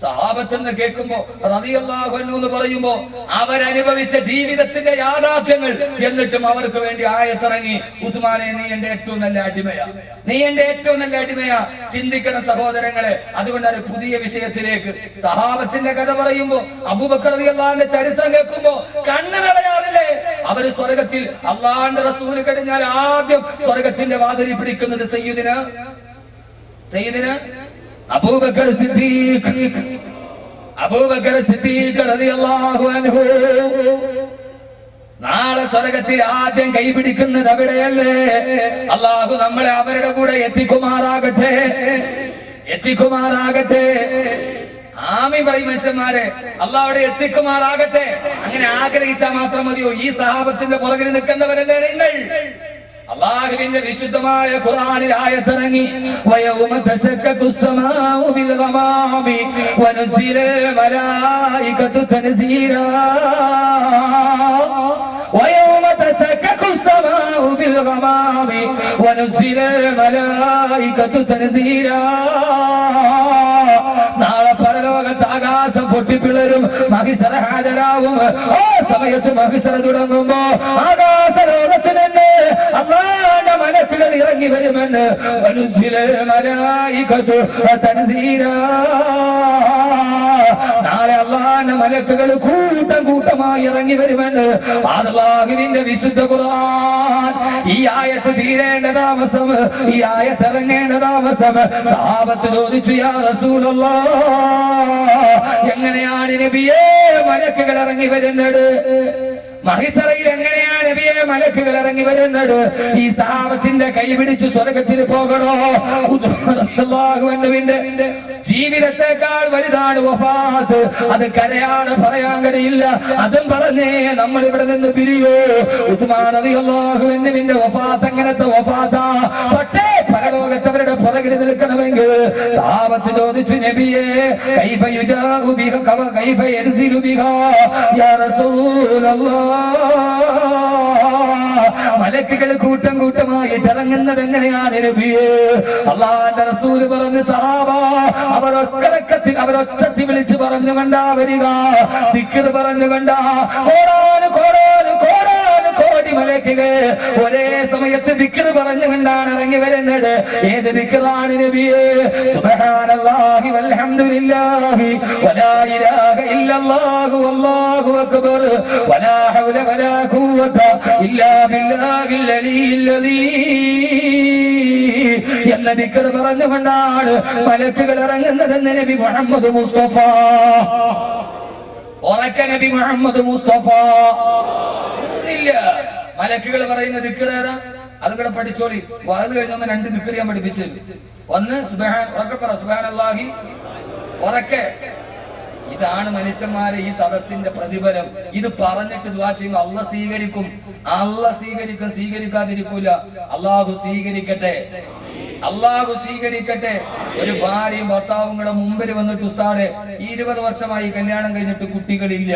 സഹാബത്തെന്ന് കേൾക്കുമ്പോ എന്ന് പറയുമ്പോ അവരനുഭവിച്ച ജീവിതത്തിന്റെ യാഥാർത്ഥ്യങ്ങൾ എന്നിട്ടും അവർക്ക് വേണ്ടി ആയത്തിറങ്ങി ഉസ്മാനെ നീ എന്റെ ഏറ്റവും നല്ല അടിമയാ. നീ എന്റെ ഏറ്റവും നല്ല അടിമയാ. ചിന്തിക്കണം സഹോദരങ്ങളെ. അതുകൊണ്ട് അതുകൊണ്ടാണ് പുതിയ വിഷയത്തിലേക്ക് സഹാബത്തിന്റെ കഥ പറയുമ്പോ അബൂബക്കർ അള്ളാന്റെ ചരിത്രം കേൾക്കുമ്പോ കണ്ണ് നിറയാറില്ലേ? അവർ സ്വർഗത്തിൽ അള്ളാന്റെ റസൂൽ കഴിഞ്ഞാൽ ആദ്യം സ്വർഗത്തിന്റെ വാതിലി പിടിക്കുന്നത് സയ്യിദിന്? സയ്യിദിന്? അബൂബക്കർ സിദ്ദീഖ്. അബൂബക്കർ സിദ്ദീഖ് റളിയല്ലാഹു അൻഹു. നാളെ സ്വർഗത്തിൽ ആദ്യം കൈപിടിക്കുന്നത് അവിടെയല്ലേ? അള്ളാഹു നമ്മളെ അവരുടെ കൂടെ എത്തിക്കുമാറാകട്ടെ. എത്തിക്കുമാറാകട്ടെ. ആമി പറയും മനുഷ്യന്മാരെ അള്ളാഹുടെ എത്തിക്കുമാറാകട്ടെ. അങ്ങനെ ആഗ്രഹിച്ചാൽ മാത്രം മതിയോ? ഈ സഹാബത്തിന്റെ പുറകിൽ നിൽക്കേണ്ടവരല്ലേ നിങ്ങൾ? الله من الرشدما يقران الآية ترني ويوم تشكك السماء بالغمام ونزل الملائكة تنزيلا ويوم تشكك السماء بالغمام ونزل الملائكة تنزيلا نار فرلوغ تاغاس فوتي بلرم ماكي سرحادرام اوه സമയത്ത് മഹിസര തുടങ്ങുമ്പോ ആകാശ ലോകത്തിന് തന്നെ അള്ളാന്റെ മനസ്സിൽ ഇറങ്ങി വരുമെന്ന് മനുഷ്യരെ മലായിക്കത്തു നാളെ അള്ളാന്റെ മലക്കുകൾ കൂട്ടം കൂട്ടമായി ഇറങ്ങി വരുമെന്ന് അള്ളാഹുവിന്റെ വിശുദ്ധ ഖുർആൻ. ഈ ആയത്ത് തീരേണ്ട താമസം ഈ ആയത്ത് ഇറങ്ങേണ്ട താമസം. സാപത്ത് ചോദിച്ചു യാ റസൂലുള്ള എങ്ങനെയാണ് നബിയേ മലക്കുകൾ ഇറങ്ങി വരുന്നത്? മഹിസറയിൽ എങ്ങനെയാണ് നബിയെ മലക്കുകൾ ഇറങ്ങി വരുന്നത്? ഈ സാപത്തിന്റെ കൈ പിടിച്ച് സ്വർഗത്തിൽ പോകണോ? ജീവിതത്തെക്കാൾ വലുതാണ് വഫാത്ത്. അത് കരയാണ് പറയാൻ കഴിയില്ല. അതും പറഞ്ഞേ നമ്മൾ ഇവിടെ നിന്ന് പിരിയോ? ഉസ്മാനവിന്റെ വഫാത്ത് അങ്ങനത്തെ വഫാത്താ? പക്ഷേ പരലോകത്തവരുടെ പുറകിൽ നിൽക്കണമെങ്കിൽ സാപത്ത് ചോദിച്ചു നബിയെ കൈഫ യുജാഹു ബിഹ കവ കൈഫ യൻസിലു ബിഹ യാ റസൂലല്ലാഹ് മലക്കുകൾ കൂട്ടം കൂട്ടമായി ഇറങ്ങുന്നത് എങ്ങനെയാണ് നബിയെ? അള്ളാന്റെ റസൂൽ പറഞ്ഞ് സഹാബ അവർ ഒക്കടക്കത്തിൽ അവർ ഒച്ചത്തി വിളിച്ച് പറഞ്ഞുകൊണ്ടാ വരിക. കോടാന് കോടാന് കോടാന് കോടി മലക്കുകൾ ഒരേ സമയത്ത് പറഞ്ഞു പറഞ്ഞുകൊണ്ടാണ് ഇറങ്ങി വരുന്നത്. ഏത് വിക്കറാണ് നബിയെ? സുബ്ഹാനല്ലാഹി വൽഹംദുലില്ലാഹി വലാ ഇലാഹ ഇല്ലല്ലാഹു വല്ലാഹു അക്ബർ. വലാ ഹൗല വലാ ഖുവത ഇല്ലാ ബില്ലാഹിൽ അലിയിൽ എന്ന വിക്കർ പറഞ്ഞുകൊണ്ടാണ് മലക്കുകൾ ഇറങ്ങുന്നതെന്ന് നബി മുഹമ്മദ് മുസ്തഫ. ഉറക്ക നബി മുഹമ്മദ് മുസ്തഫ. ഇല്ല. മലക്കുകൾ പറയുന്ന ദിക്കറേതാ അത് കൂടെ പഠിച്ചോളി. വാത് കഴിഞ്ഞ രണ്ട് ദിക്കർ ഞാൻ പഠിപ്പിച്ചു ഒന്ന് സുബഹാൻ ഉറക്കെ ഉറക്കെ. ഇതാണ് മനുഷ്യന്മാരെ ഈ സദസ്സിന്റെ പ്രതിഫലം. ഇത് പറഞ്ഞിട്ട് ദുആ ചെയ്യുമ്പോൾ അള്ള സ്വീകരിക്കും. അള്ള സ്വീകരിക്കും സ്വീകരിക്കാതിരിക്കൂല. അള്ളാഹു സ്വീകരിക്കട്ടെ. അള്ളാഹു സ്വീകരിക്കട്ടെ. ഒരു ഭാര്യയും ഭർത്താവും കൂടെ മുമ്പിൽ വന്നിട്ട് ഉസ്താടെ ഇരുപത് വർഷമായി കല്യാണം കഴിഞ്ഞിട്ട് കുട്ടികളില്ല.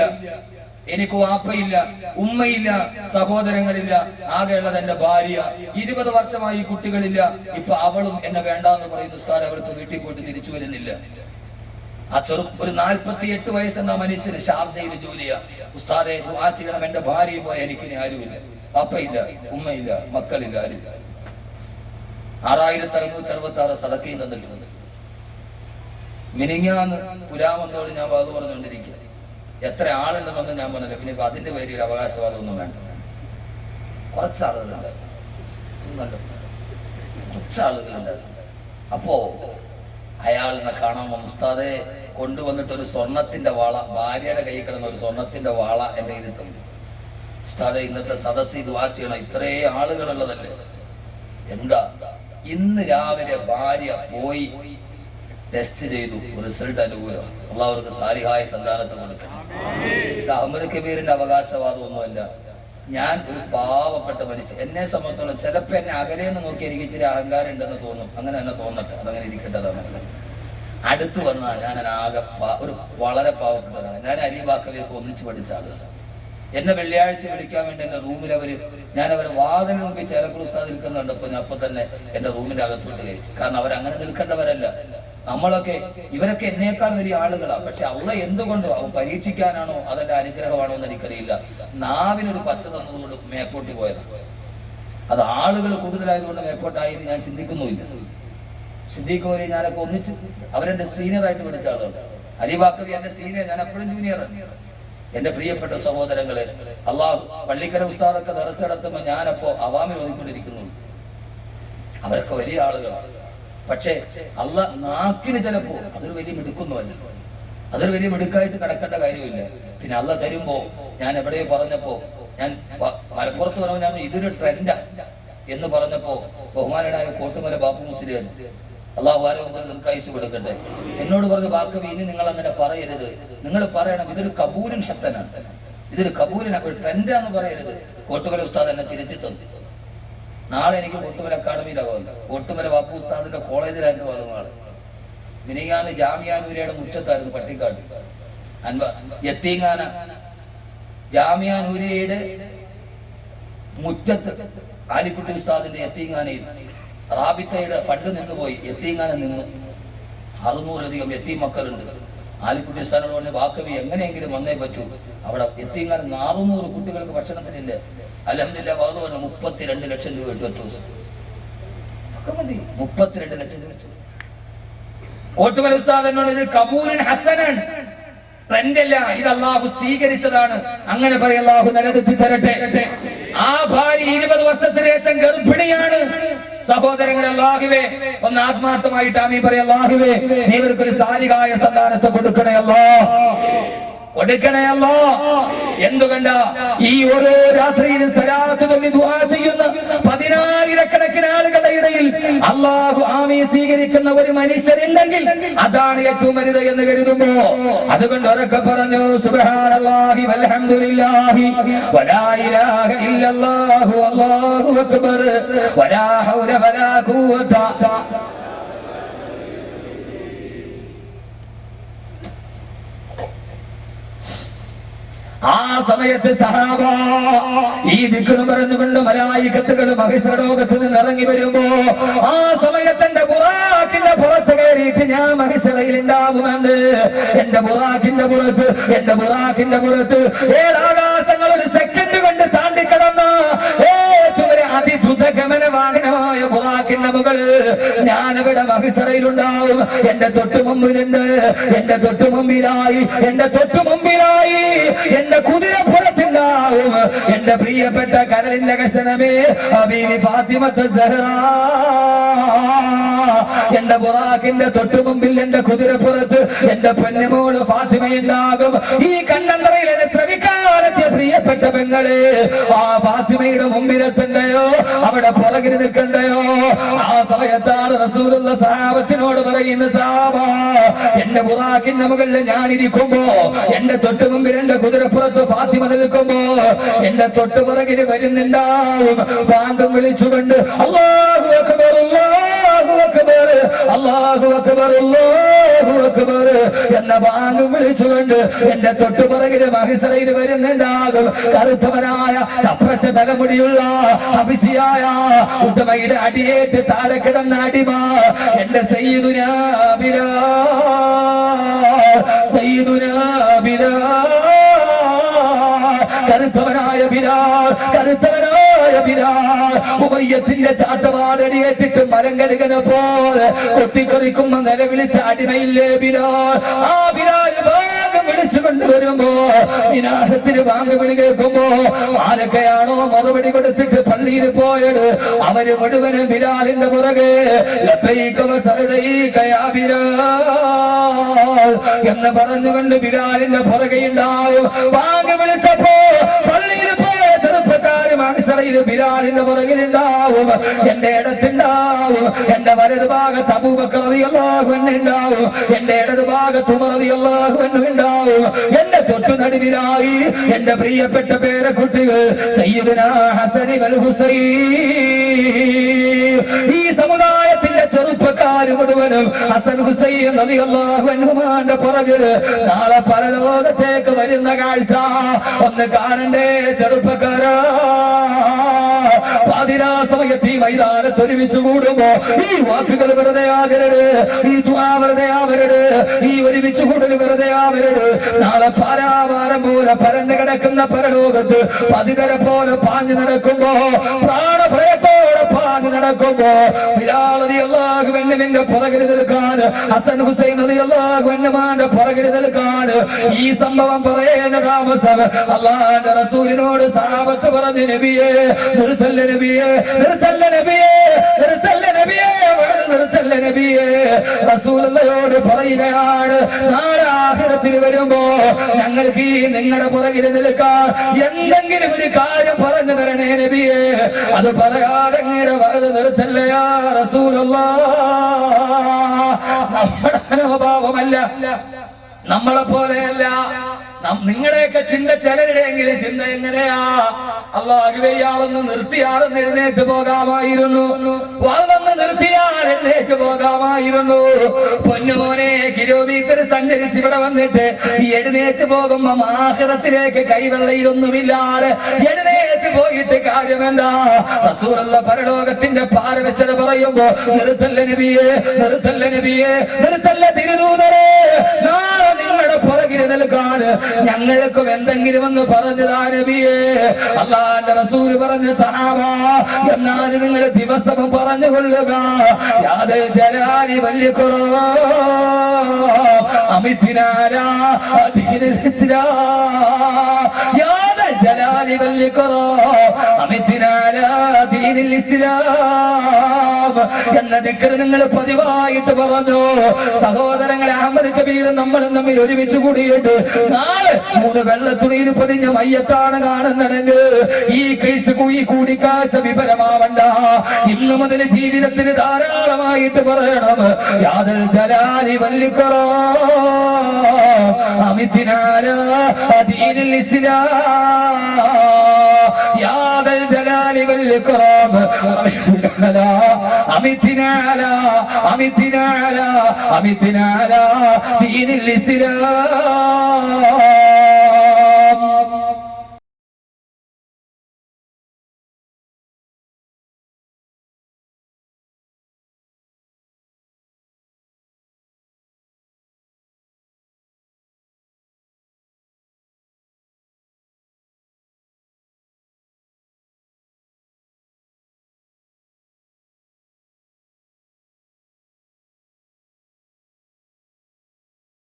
എനിക്ക് വാപ്പയില്ല ഉമ്മയില്ല സഹോദരങ്ങളില്ല ആകെയുള്ളത് എന്റെ ഭാര്യ. ഇരുപത് വർഷമായി കുട്ടികളില്ല. ഇപ്പൊ അവളും എന്നെ വേണ്ടാന്ന് പറയുന്ന ഉസ്താദ് അവർക്ക് വീട്ടിൽ പോയിട്ട് തിരിച്ചു വരുന്നില്ല. ആ ചെറു ഒരു നാൽപ്പത്തി എട്ട് വയസ്സെന്ന മനുഷ്യന് ഷാർജയിൽ ജോലിയാ. ഉസ്താദെ ദുആ ചെയ്യണം. എന്റെ ഭാര്യ പോയ എനിക്ക് ആരുമില്ല. അപ്പയില്ല ഉമ്മയില്ല മക്കളില്ല ആരുമില്ല. ആറായിരത്തി അറുന്നൂറ്റി അറുപത്തി ആറ് സദക്കയും തന്നിട്ടുണ്ട്. മിനിങ്ങാന്ന് പുരാമന്തോട് ഞാൻ വാത് പറഞ്ഞുകൊണ്ടിരിക്കുക എത്ര ആളുണ്ടെന്ന് ഞാൻ പറഞ്ഞില്ല. പിന്നെ ഇപ്പൊ അതിന്റെ പേരിൽ അവകാശവാദമൊന്നും വേണ്ട. കുറച്ച് ആളുകളുണ്ട്. കുറച്ച് ആളുകളുണ്ട് അപ്പോ അയാളിനെ കാണാൻ. ഉസ്താദെ കൊണ്ടുവന്നിട്ട് ഒരു സ്വർണത്തിന്റെ വാള ഭാര്യയുടെ കൈ കിടന്ന ഒരു സ്വർണത്തിന്റെ വാള എന്റെ കയ്യിൽ തന്നു. ഉസ്താദെ ഇന്നത്തെ സദസ് ഇത് വാച്ച് ചെയ്യണം. ഇത്രേ ആളുകളുള്ളതല്ലേ? എന്താ? ഇന്ന് രാവിലെ ഭാര്യ പോയി ടെസ്റ്റ് ചെയ്തു. റിസൾട്ട് അനുകൂലം അള്ളാഹർക്ക് സാരിഹായ സന്താനത്തെ കൊടുക്കട്ടെ. ഇത് അഹമ്മദ് കബീറിന്റെ അവകാശവാദമൊന്നുമല്ല. ഞാൻ ഒരു പാവപ്പെട്ട മനുഷ്യൻ. എന്നെ സംബന്ധിച്ചോളം ചിലപ്പോ എന്നെ അകലെ നിന്ന് നോക്കി എനിക്ക് ഇത്തിരി അഹങ്കാരം ഉണ്ടെന്ന് തോന്നും. അങ്ങനെ തന്നെ തോന്നട്ടെ. അതങ്ങനെ ഇരിക്കേണ്ടതാണ് അടുത്ത് വന്നാൽ ഞാൻ ആകെ ഒരു വളരെ പാവപ്പെട്ടതാണ് ഞാൻ അലിബാക്കവിയൊക്കെ ഒന്നിച്ച് പഠിച്ച ആളാണ്. എന്നെ വെള്ളിയാഴ്ച വിളിക്കാൻ വേണ്ടി എന്റെ റൂമിൽ അവർ ഞാൻ അവരെ വാതിന് മുമ്പിൽ ചേലക്കുൾ ഉസ്താദ് നിൽക്കുന്നുണ്ടപ്പോ ഞാൻ അപ്പൊ തന്നെ എന്റെ റൂമിന്റെ അകത്തോട്ട് കയറ്റി. കാരണം അവരങ്ങനെ നിൽക്കേണ്ടവരല്ല. നമ്മളൊക്കെ ഇവരൊക്കെ എന്നേക്കാൾ വലിയ ആളുകളാണ് പക്ഷെ അള്ള എന്തുകൊണ്ടോ അവൻ പരീക്ഷിക്കാനാണോ അതെന്റെ അനുഗ്രഹമാണോ എന്ന് എനിക്കറിയില്ല. നാവിനൊരു പച്ച തന്നതുകൊണ്ട് മേപ്പോട്ട് പോയതാണ് അത് ആളുകൾ കൂടുതലായതുകൊണ്ട് മേപ്പോട്ടായത് ഞാൻ ചിന്തിക്കുന്നുമില്ല. സിദ്ദീഖ് ഞാനൊക്കെ ഒന്നിച്ച് അവരെന്റെ സീനിയർ ആയിട്ട് വിളിച്ച ആളാണ്. അലിബാക്കവി എന്റെ സീനിയർ ഞാൻ എപ്പോഴും ജൂനിയറാണ് എന്റെ പ്രിയപ്പെട്ട സഹോദരങ്ങളെ അള്ളാഹു പള്ളിക്കര ഉസ്താദൊക്കെ ദറസ് നടത്തുമ്പോൾ ഞാനപ്പോ അവാമിൽ ഒതുക്കൊണ്ടിരിക്കുന്നു അവരൊക്കെ വലിയ ആളുകളാണ് പക്ഷേ അല്ല നാക്കിന് ചിലപ്പോ അതൊരു വലിയ മിടുക്കൊന്നുമല്ല. അതൊരു വലിയ മിടുക്കായിട്ട് കിടക്കേണ്ട കാര്യമില്ല. പിന്നെ അല്ല തരുമ്പോ ഞാൻ എവിടെയോ പറഞ്ഞപ്പോ ഞാൻ മലപ്പുറത്ത് പറയുമ്പോൾ ഞാൻ ഇതൊരു ട്രെൻഡാ എന്ന് പറഞ്ഞപ്പോ ബഹുമാനനായ കോട്ടുമല ബാപ്പു മുസ്ലിം അള്ളാഹു കൊടുക്കട്ടെ. എന്നോട് പറഞ്ഞ വാക്ക് ഇനി നിങ്ങൾ അങ്ങനെ പറയരുത്. നിങ്ങൾ പറയണം ഇതൊരു കബൂരൻ ഹസനാണ്. ഇതൊരു കബൂരൻ ഒരു ട്രെൻഡാന്ന് പറയരുത്. കോട്ടുമല ഉസ്താദ് എന്നെ തിരുത്തി തന്നു. നാളെ എനിക്ക് ഒട്ടുമല അക്കാഡമിയിലാണ് പോകുന്നത്. ഒട്ടുമല ബാപ്പു ഉസ്താദിന്റെ കോളേജിലായിട്ട് പോകുന്ന നാളെ. മിനിങ്ങാന്ന് ജാമിയാനൂരയുടെ മുറ്റത്തായിരുന്നു പട്ടിക്കാട്. അൻവ എത്തിങ്ങാന. ജാമിയാനൂരയുടെ മുറ്റത്ത് ആലിക്കുട്ടി ഉസ്താദിന്റെ എത്തിങ്ങാനയിൽ റാബിത്തയുടെ ഫണ്ട് നിന്നുപോയി. പോയി യത്തീങ്ങാന നിന്നു അറുന്നൂറിലധികം എത്തി മക്കളുണ്ട്. ആലിക്കുട്ടി ഉസ്താദിനോട് പറഞ്ഞ വാക്കവി എങ്ങനെയെങ്കിലും വന്നേ പറ്റൂ. അവിടെ യത്തീങ്ങാന അറുന്നൂറ് കുട്ടികൾക്ക് ഭക്ഷണത്തിനില്ല. അലഹമില്ല ബാധു പറഞ്ഞു മുപ്പത്തിരണ്ട് ലക്ഷം രൂപ എടുത്തു ഒറ്റ ദിവസം. മതി. മുപ്പത്തിരണ്ട് ലക്ഷം രൂപ. ഓട്ടുമല ഉസ്താദ് എന്നോട് ഇത് കബൂലിൻ ഹസനാണ് തന്റെല്ല ഇത് അള്ളാഹു സ്വീകരിച്ചതാണ്. അങ്ങനെ പറയും അള്ളാഹു നിലനിർത്തി തരട്ടെ. ആ ഭാര്യ ഇരുപത് വർഷത്തിന് ശേഷം ഗർഭിണിയാണ്. സഹോദരങ്ങളെ അള്ളാഹുവേ ഒന്ന് ആത്മാർത്ഥമായിട്ട് ആമീ പറയും അള്ളാഹുവേ നീ ഇവർക്കൊരു സാരികായ സന്താനത്തെ കൊടുക്കണേ അല്ലോ കൊടുക്കണയല്ലോ എന്തുകൊണ്ട്? ഈ ഓരോ രാത്രിയിലും സലാത്ത് തൊല്ലി ദുആ ചെയ്യുന്ന പതിനായിരക്കണക്കിന് ആളുകളുടെ ഇടയിൽ അള്ളാഹു ആമി സ്വീകരിക്കുന്ന ഒരു മനുഷ്യരുണ്ടെങ്കിൽ അതാണ് ഏറ്റവും വലുത് എന്ന് കരുതുമ്പോ. അതുകൊണ്ട് ഉറക്കെ പറഞ്ഞു സുബ്ഹാനല്ലാഹി വൽഹംദുലില്ലാഹി വലാ ഇലാഹ ഇല്ലല്ലാഹു അല്ലാഹു അക്ബർ വലാ ഹൗല വലാ ഖുവത ആ സമയത്ത് സഹാബ ഈ ദിക്കുന്നു പറഞ്ഞുകൊണ്ട് മലായിക്കത്തുകൾ മഹിഷലോകത്ത് നിന്ന് ഇറങ്ങി വരുമ്പോ ആ സമയത്ത് എന്റെ ബുറാക്കിന്റെ പുറത്ത് കയറിയിട്ട് ഞാൻ മഹിഷറയിൽ ഉണ്ടാവുമെന്ന് എന്റെ ബുറാക്കിന്റെ പുറത്ത് എന്റെ ബുറാക്കിന്റെ പുറത്ത്. ഏഴാകാശങ്ങൾ ബുറാക്കിന്റെ മുകളിൽ ഞാനവിടെ മഹിസറയിലുണ്ടാവും. എന്റെ തൊട്ടു മുമ്പിലുണ്ട്. എന്റെ തൊട്ടു മുമ്പിലായി. എന്റെ തൊട്ടു മുമ്പിലായി. എന്റെ കുതിരപ്പുറത്തുണ്ടാവും എന്റെ പ്രിയപ്പെട്ട കരളിന്റെ കശനമേ അബീവി ഫാത്തിമത്ത് സഹറ. എന്റെ ബുറാഖിന്റെ തൊട്ടു മുമ്പിൽ എന്റെ കുതിരപ്പുറത്ത് എന്റെ പൊന്നുമോൾ ഫാത്തിമയുണ്ടാകും ഈ കണ്ണന്തറയിൽ എന്നെ ശ്രമിക്കാനെത്തിയ പ്രിയപ്പെട്ട പെങ്ങളെ. ആ ഫാത്തിമയുടെ മുമ്പിലെത്തണ്ടയോ? അവിടെ പുറകിൽ നിൽക്കണ്ടയോ? ആ സമയത്താണ് റസൂലുള്ള സാപത്തിനോട് പറയുന്ന സാബ എന്റെ ബുറാഖിന്റെ മുകളിൽ ഞാനിരിക്കുമ്പോ എന്റെ തൊട്ടു മുമ്പിൽ എന്റെ കുതിരപ്പുറത്ത് ഫാത്തിമ നിൽക്കുമ്പോ എന്റെ തൊട്ടു പുറകിൽ വരുന്നുണ്ടാവും. ബാങ്കം വിളിച്ചുകൊണ്ട് അള്ളാഹു അക്ബർ അല്ലാഹു എന്ന ബാങ്ക് വിളിച്ചുകൊണ്ട് എന്റെ തൊട്ടുപുറകിൽ മഹിസറയിൽ വരുന്നുണ്ടാകും. കറുത്തവനായ ചപ്രച്ച തലമുടിയുള്ള അഭിഷിയായ ഉത്തമയുടെ അടിയേറ്റ് താഴെ കിടന്ന അടിമ എന്റെ സയ്യിദുനാബില കരുത്തവനായ സയ്യിദുനാ ബിലാൽ കറുത്തവനായ ബിലാൽ കറുത്തവനായ ബിലാൽ ഉമയ്യത്തിന്റെ ചാട്ടവാടടിയേറ്റിട്ട് മരം കഴുകനെ പോലെ കൊത്തിക്കറിക്കുമ്പോ നിലവിളിച്ച അടിമയില്ലേ ബിലാൽ ആ ഭാഗം വിളിച്ചു കൊണ്ടുവരുമ്പോ വിനാഹത്തിന് വാങ്ങി വിളി കേൾക്കുമ്പോ ആരൊക്കെയാണോ മറുപടി കൊടുത്തിട്ട് പള്ളിയിൽ പോയത്? അവർ മുഴുവനും ബിലാലിന്റെ പുറകെ എന്ന് പറഞ്ഞുകൊണ്ട് ബിലാലിന്റെ പുറകെ ഉണ്ടാവും വാങ്ങി വിളിച്ചപ്പോ ചെറുപ്പക്കാര് ബിലാലിന്റെ പുറകിലുണ്ടാവും എന്റെ ഇടത്തുണ്ടാവും. എന്റെ വലത് ഭാഗത്ത് അബൂബക്രതിയല്ലാഹുണ്ടാവും എന്റെ ഇടത് ഭാഗത്ത് ഉമറതിയല്ലാഹുണ്ടാവും എന്റെ തൊട്ടു നടുവിലായി എന്റെ പ്രിയപ്പെട്ട പേരക്കുട്ടികൾ സയ്യിദുനാ ഹസനി വൽ ഹുസൈൻ. ഈ സമുദായത്തിന്റെ ചെറുപ്പക്കാര് മുഴുവനും ഹസൻ ഹുസൈൻ അൻഹുമാന്റെ പുറകിൽ നാളെ പരലോകത്തേക്ക് വരുന്ന കാഴ്ച. ഒന്ന് കാണണ്ടേ ചെറുപ്പക്കാരാ. സമയത്ത് ഈ മൈതാനത്ത് ഒരുമിച്ച് കൂടുമ്പോ ഈ വാക്കുകൾ വെറുതെ ആകരുത്. ഈ ദ്വാ വെറുതെ ആവരുത് ഈ ഒരുമിച്ച് കൂടൽ വെറുതെ ആവരുത് നാളെ പാരാവാരം പോലെ പരന്നു കിടക്കുന്ന പരലോകത്ത് പതിതര പോലെ പാഞ്ഞു നടക്കുമ്പോ പ്രാണഭയത്തോടെ പാഞ്ഞു നടക്കുമ്പോ ബിലാലതി അള്ളാഹു വെണ്ണുവിന്റെ പുറകിൽ നിൽക്കാൻ ഹസൻ ഹുസൈൻ അലി അള്ളാഹു വെണ്ണുമാന്റെ പുറകിൽ ഈ സംഭവം പറയേണ്ട താമസം അള്ളാന്റെ റസൂലിനോട് സാപത്ത് പറഞ്ഞു നബിയെ നിർത്തല്ല നബിയെ നിർത്തല്ല നബിയെ. നിർത്തല്ല നബിയെ റസൂലയോട് പറയുകയാണ് നാളെ ആഖിറത്തിൽ വരുമ്പോ ഞങ്ങൾക്ക് ഈ നിങ്ങളുടെ പുറകിൽ നിൽക്കാൻ എന്തെങ്കിലും ഒരു കാര്യം പറഞ്ഞു തരണേ നബിയെ. അത് പറയാതെ അങ്ങയുടെ വലത് നിർത്തല്ലയാ റസൂലുള്ള? നമ്മുടെ മനോഭാവമല്ല നമ്മളെ പോലെയല്ല നിങ്ങളുടെയൊക്കെ ചിന്ത ചിലരുടെയെങ്കിലും ചിന്ത എങ്ങനെയാ? അള്ളാഹുവെയ്യാളെന്ന് നിർത്തിയാളെന്ന് എഴുന്നേറ്റ് പോകാമായിരുന്നു. വന്ന് നിർത്തിയാൽ എഴുന്നേറ്റ് പോകാമായിരുന്നു. പൊന്നുമോനെ കിലോമീറ്റർ സഞ്ചരിച്ച് ഇവിടെ വന്നിട്ട് ഈ എഴുന്നേറ്റ് പോകുമ്പോ മാഹറത്തിലേക്ക് കൈവെള്ളയിലൊന്നുമില്ലാതെ എഴുന്നേറ്റ് പോയിട്ട് കാര്യമെന്താ? പരലോകത്തിന്റെ പാരവശ്യത പറയുമ്പോ നിർത്തല്ല നബിയെ നിർത്തല്ല നബിയെ നിർത്തല്ല തിരുദൂതരെ നാളെ പുറകിൽ നിൽക്കാൻ ഞങ്ങൾക്കും എന്തെങ്കിലും ഒന്ന് പറഞ്ഞതാ നബിയെ. അള്ളാന്റെ റസൂൽ പറഞ്ഞ സഹാബ എന്നാൽ നിങ്ങൾ ദിവസവും പറഞ്ഞുകൊള്ളുക. യാത് ജലാലി വലിയ കുറവ്? അമിതിനാല യാത് ജലാലി വലിയ കുറവ്? അമിതിനാല ദീനിൽ ഇസ്ലാം. എന്ന ദിക്കർ നിങ്ങൾ പതിവായിട്ട് പറഞ്ഞു. സഹോദരങ്ങളെ അഹമ്മദ് കബീർ നമ്മളും തമ്മിൽ ഒരുമിച്ച് കൂടിയിട്ട് നാളെ മൂന്ന് വെള്ളത്തുണിയിൽ പൊതിഞ്ഞ മയ്യത്താണ് കാണുന്നതെങ്കിൽ ഈ കഴിച്ച് ഈ കൂടിക്കാഴ്ച വിപരമാവണ്ട. ഇന്ന് മുതൽ ജീവിതത്തിൽ ധാരാളമായിട്ട് പറയണം. യാതൽ ജലാലി വല്ലിക്കറോ. അമിതിനാല ദീനിൽ ഇസ്ലാം. യാതൽ الجلال والإكرام على أمتنا على أمتنا على أمتنا على دين الإسلام